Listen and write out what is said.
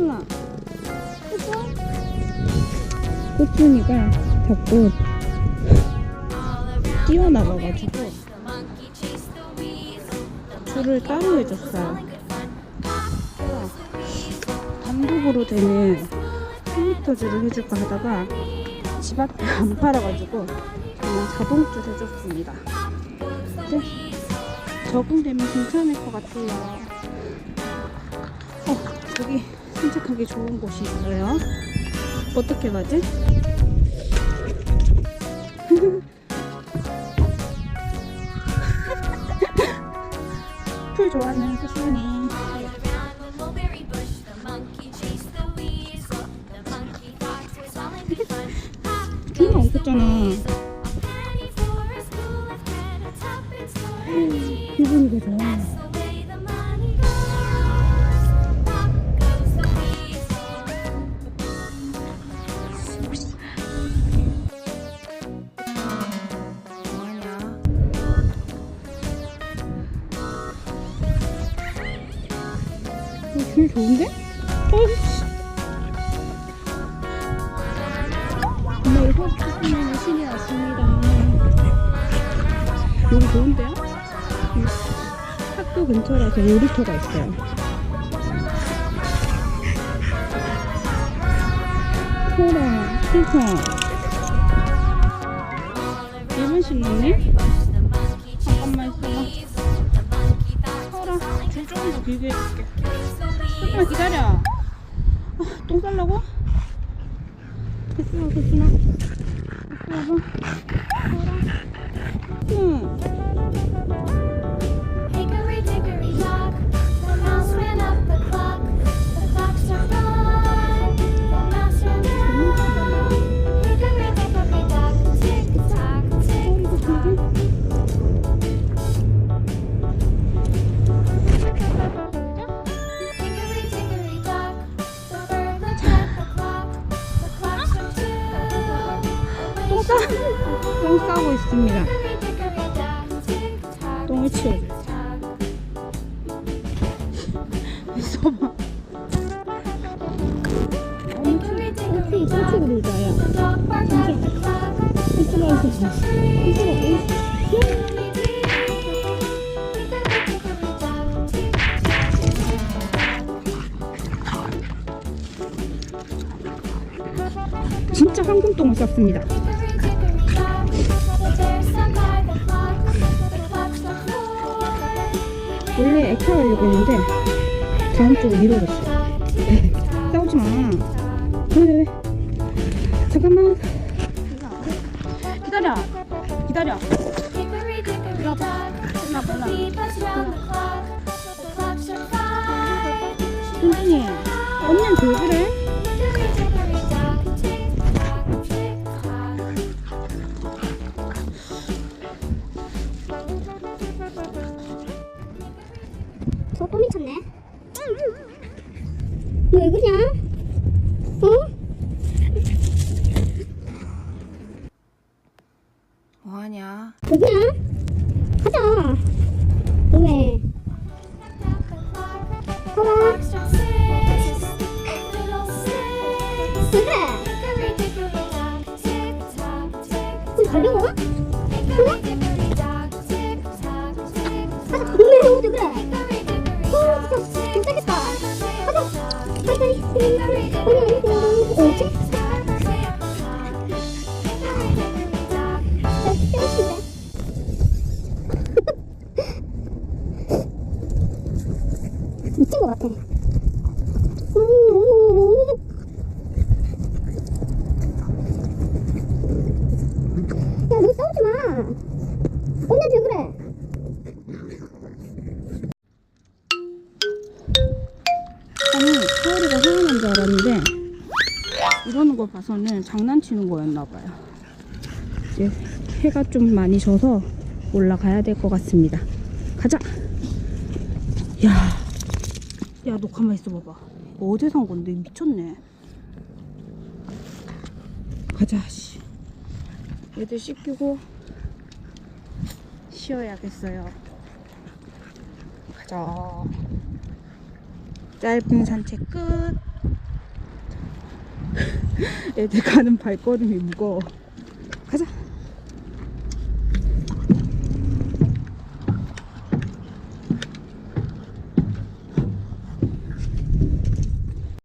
호순아. 호순? 호순이가 자꾸 뛰어나가가지고 줄을 따로 해줬어요. 단독으로 되는 1m 줄을 해줄까 하다가 집 앞에 안 팔아가지고 그냥 자동줄 해줬습니다. 근데 적응되면 괜찮을 것 같아요. 어, 저기 산책하기 좋은 곳이 있어요. 어떻게 가지? 풀 좋아하는 수순이 풀 없었잖아. 기분이 더 좋아. 어, 줄 좋은데? 어이씨. 오늘 호흡하는 신이 왔습니다. 여기 좋은데요? 이 학교 근처라서 놀이터가 있어요. 소라, 필터. 1분씩 넣네? 잠깐만 있어봐. 소라, 줄 조금 더 길게 해줄게. 조금만 기다려. 아, 똥 싸려고? 됐어, 됐구나. 됐어. 응. 똥 싸고 있습니다. 똥을 tock. 있어봐. Dock. 이쪽으로 놀자야. 진짜 황금똥을 쌌습니다. 원래 액타 하려고 했는데 다음 주로 미뤄졌어. 싸우지 마. 왜, 왜, 왜. 잠깐만. 기다려. 기다려. 현진이, 언니한테 왜 그래? 왜 그러냐? 어? 뭐하냐? 왜 그러냐? 가자. 너 왜? 가라. 왜 그래? 우리 가려고? 가자. 동네 형도 그래. 미친 것 같아. 음, 야, 너 싸우지 마. 언니한 걸 봐서는 장난치는 거였나 봐요. 이제 해가 좀 많이 져서 올라가야 될 것 같습니다. 가자! 야, 야, 너 가만 있어 봐봐. 어제 산 건데 미쳤네. 가자, 씨. 애들 씻기고 쉬어야겠어요. 가자. 짧은 산책 끝. 애들 가는 발걸음이 무거워. 가자.